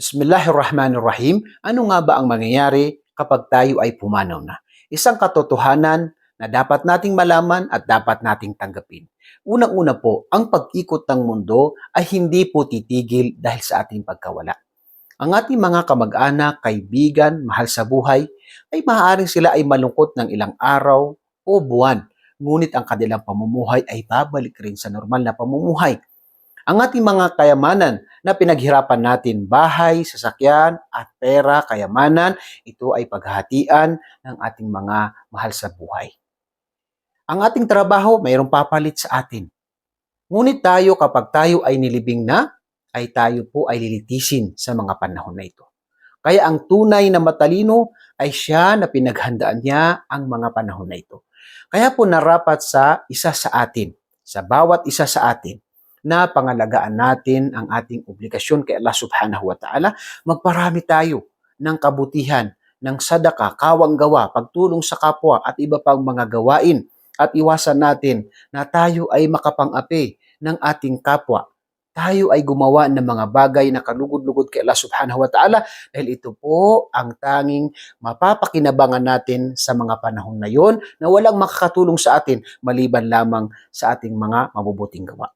Bismillahirrahmanirrahim. Ano nga ba ang mangyayari kapag tayo ay pumanaw na? Isang katotohanan na dapat nating malaman at dapat nating tanggapin. Unang-una po, ang pag-ikot ng mundo ay hindi po titigil dahil sa ating pagkawala. Ang ating mga kamag-anak, kaibigan, mahal sa buhay, ay maaaring sila ay malungkot ng ilang araw o buwan. Ngunit ang kanilang pamumuhay ay babalik rin sa normal na pamumuhay. Ang ating mga kayamanan na pinaghirapan natin, bahay, sasakyan at pera, kayamanan, ito ay paghahatian ng ating mga mahal sa buhay. Ang ating trabaho, mayroong papalit sa atin. Ngunit tayo kapag tayo ay nilibing na, ay tayo po ay lilitisin sa mga panahon na ito. Kaya ang tunay na matalino ay siya na pinaghandaan niya ang mga panahon na ito. Kaya po narapat sa isa sa atin, sa bawat isa sa atin, na pangalagaan natin ang ating obligasyon kay Allah subhanahu wa ta'ala, magparami tayo ng kabutihan, ng sadaka, kawang gawa, pagtulong sa kapwa at iba pang mga gawain at iwasan natin na tayo ay makapang-api ng ating kapwa. Tayo ay gumawa ng mga bagay na kalugod-lugod kay Allah subhanahu wa ta'ala dahil ito po ang tanging mapapakinabangan natin sa mga panahon na yon na walang makakatulong sa atin maliban lamang sa ating mga mabubuting gawa.